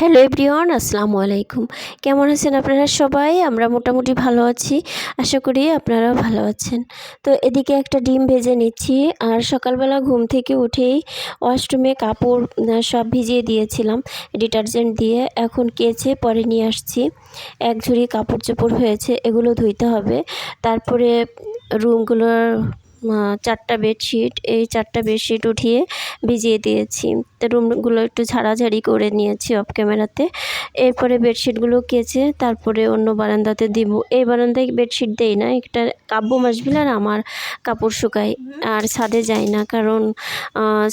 Hello everyone, আসসালামু আলাইকুম। কেমন আছেন আপনারা সবাই? আমরা মোটামুটি ভালো আছি। আশা করি আপনারাও ভালো আছেন। তো এদিকে একটা ডিম ভেজে নিচ্ছি। আর সকালবেলা ঘুম থেকে উঠেই ওয়াশরুমে কাপড় সব ভিজিয়ে দিয়েছিলাম ডিটারজেন্ট দিয়ে। এখন কেচে পরে নিয়ে আসছি। এক ঝুড়ি কাপড় চোপড় হয়েছে, এগুলো ধুইতে হবে। তারপরে রুমগুলোর চারটা বেডশিট, এই চারটা বেডশিট উঠিয়ে ভিজিয়ে দিয়েছি। তো রুমগুলো একটু ঝাড়াঝাড়ি করে নিয়েছি অফ ক্যামেরাতে এরপরে বেডশিটগুলো কেচে তারপরে অন্য বারান্দাতে দিব। এই বারান্দায় বেডশিট দেই না, একটা কাব্য মাসবিল আর আমার কাপড় শুকাই আর ছাদে যাই না, কারণ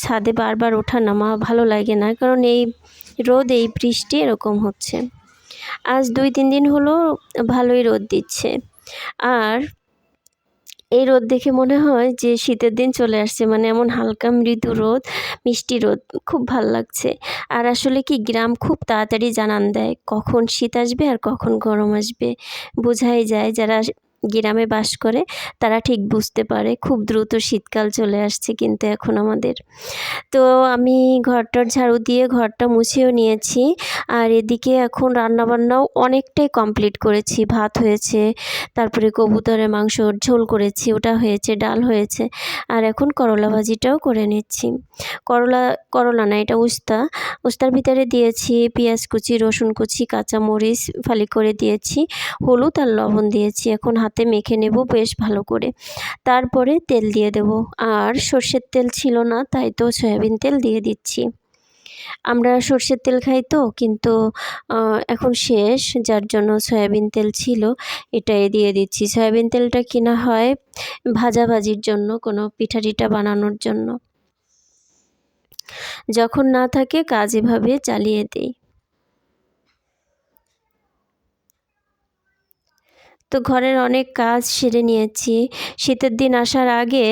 ছাদে বারবার ওঠা নামা ভালো লাগে না। কারণ এই রোদ, এই বৃষ্টি এরকম হচ্ছে। আজ দুই, তিন দিন হলো ভালোই রোদ দিচ্ছে। আর এই রোদ দেখে মনে হয় যে শীতের দিন চলে আসছে। মানে এমন হালকা মৃদু রোদ মিষ্টি রোদ খুব ভালো লাগছে। আর আসলে কি গ্রাম খুব তাড়াতাড়ি জানান দেয় কখন শীত আসবে আর কখন গরম আসবে। বোঝাই যায় যারা গ্রামে বাস করে, তারা ঠিক বুঝতে পারে। খুব দ্রুত শীতকাল চলে আসছে কিন্তু এখন আমাদের। তো আমি ঘরটার ঝাড়ু দিয়ে ঘরটা মুছেও নিয়েছি। আর এদিকে এখন রান্নাবান্নাও অনেকটাই কমপ্লিট করেছি। ভাত হয়েছে, তারপরে কবুতরের মাংসর ঝোল করেছি, ওটা হয়েছে, ডাল হয়েছে। আর এখন করলা ভাজিটাও করে নিচ্ছি। করলা করলা না, এটা উস্তা। উস্তার ভিতরে দিয়েছি পেঁয়াজ কুচি, রসুন কুচি, কাঁচামরিচ ফালি করে দিয়েছি। হলুদ আর লবণ দিয়েছি। এখন হাতে মেখে নেব, বেশ ভালো করে। তারপরে তেল দিয়ে দেব। আর সর্ষের তেল ছিল না, তাই তো সয়াবিন তেল দিয়ে দিচ্ছি। আমরা সর্ষের তেল খাই তো, কিন্তু এখন শেষ, যার জন্য সয়াবিন তেল ছিল, এটাই দিয়ে দিচ্ছি। সয়াবিন তেলটা কিনা হয় ভাজাভাজির জন্য, কোনো পিঠা টিঠা বানানোর জন্য। যখন না থাকে, কাজ এভাবে চালিয়ে দিই। তো ঘরের অনেক কাজ সেরে নিয়েছি। শীতের দিন আসার আগে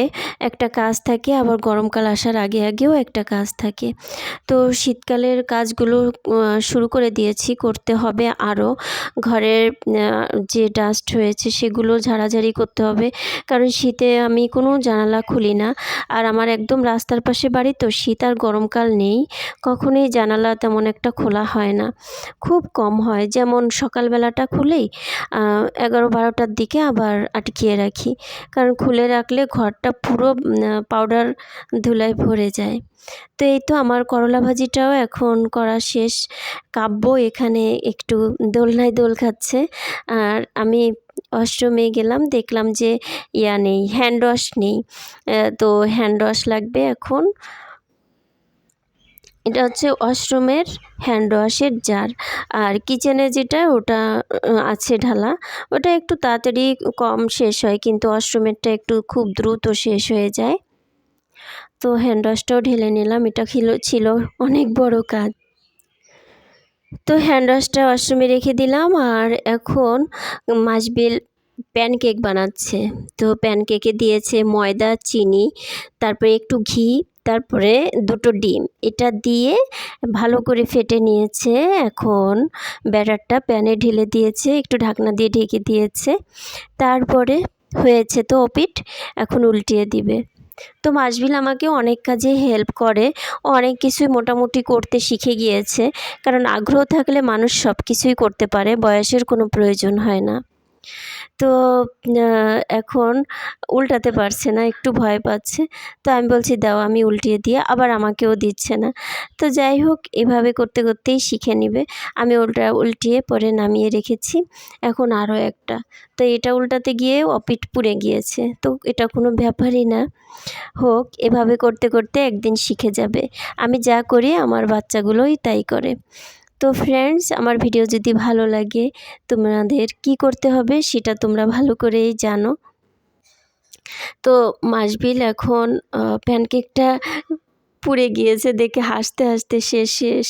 একটা কাজ থাকে, আবার গরমকাল আসার আগে আগেও একটা কাজ থাকে। তো শীতকালের কাজগুলো শুরু করে দিয়েছি, করতে হবে আরও ঘরের যে ডাস্ট হয়েছে সেগুলো ঝাড়াঝাড়ি করতে হবে। কারণ শীতে আমি কোনো জানালা খুলি না। আর আমার একদম রাস্তার পাশে বাড়ি, তো শীত আর গরমকাল নেই। কখনোই জানালা তেমন একটা খোলা হয় না। খুব কম হয়। যেমন সকালবেলাটা খুলেই এগারো বারোটার দিকে আবার আটকিয়ে রাখি। কারণ খুলে রাখলে ঘরটা পুরো পাউডার ধুলায় ভরে যায়। তো এই তো আমার করলা ভাজিটাও এখন করা শেষ। কাব্য এখানে একটু দোলনায় দোল খাচ্ছে। আর আমি ওয়াশরুমে গেলাম, দেখলাম যে ইয়া নেই হ্যান্ড ওয়াশ নেই। তো হ্যান্ড ওয়াশ লাগবে এখন। এটা হচ্ছে ওয়াশরুমের হ্যান্ড ওয়াশের জার। আর কিচেনে যেটা, ওটা আছে ঢালা। ওটা একটু তাড়াতাড়ি কম শেষ হয়, কিন্তু ওয়াশরুমেরটা একটু খুব দ্রুত শেষ হয়ে যায়। তো হ্যান্ড ওয়াশটাও ঢেলে নিলাম। এটা ছিল ছিল অনেক বড় কাজ। তো হ্যান্ড ওয়াশটা ওয়াশরুমে রেখে দিলাম। আর এখন মাসবিল প্যানকেক বানাচ্ছে। তো প্যানকেকে দিয়েছে ময়দা, চিনি, তারপরে একটু ঘি তারপরে দুটো ডিম। এটা দিয়ে ভালো করে ফেটে নিয়েছে এখন। ব্যাটারটা প্যানে ঢেলে দিয়েছে, একটু ঢাকনা দিয়ে ঢেকে দিয়েছে। তারপরে হয়েছে তো ওপিট এখন উল্টিয়ে দিবে। তো মাসবিল আমাকে অনেক কাজে হেল্প করে, অনেক কিছুই মোটামুটি করতে শিখে গিয়েছে। কারণ আগ্রহ থাকলে মানুষ সব কিছুই করতে পারে, বয়সের কোনো প্রয়োজন হয় না। তো এখন উল্টাতে পারছে না, একটু ভয় পাচ্ছে। তো আমি বলছি, দাও, আমি উল্টিয়ে দিয়ে আবার আমাকেও দিচ্ছে না। তো যাই হোক, এভাবে করতে করতেই শিখে নিবে। আমি উল্টা, উল্টিয়ে পরে নামিয়ে রেখেছি, এখন আরও একটা। তো এটা উল্টাতে গিয়ে অপিট পুড়ে গিয়েছে। তো এটা কোনো ব্যাপারই না। হোক, এভাবে করতে করতে একদিন শিখে যাবে। আমি যা করি, আমার বাচ্চাগুলোই তাই করে। তো ফ্রেন্ডস আমার ভিডিও যদি ভালো লাগে, তোমাদের কি করতে হবে সেটা তোমরা ভালো করেই জানো। তো মাসবিল এখন প্যানকেকটা পুড়ে গিয়েছে দেখে হাসতে হাসতে শেষ শেষ।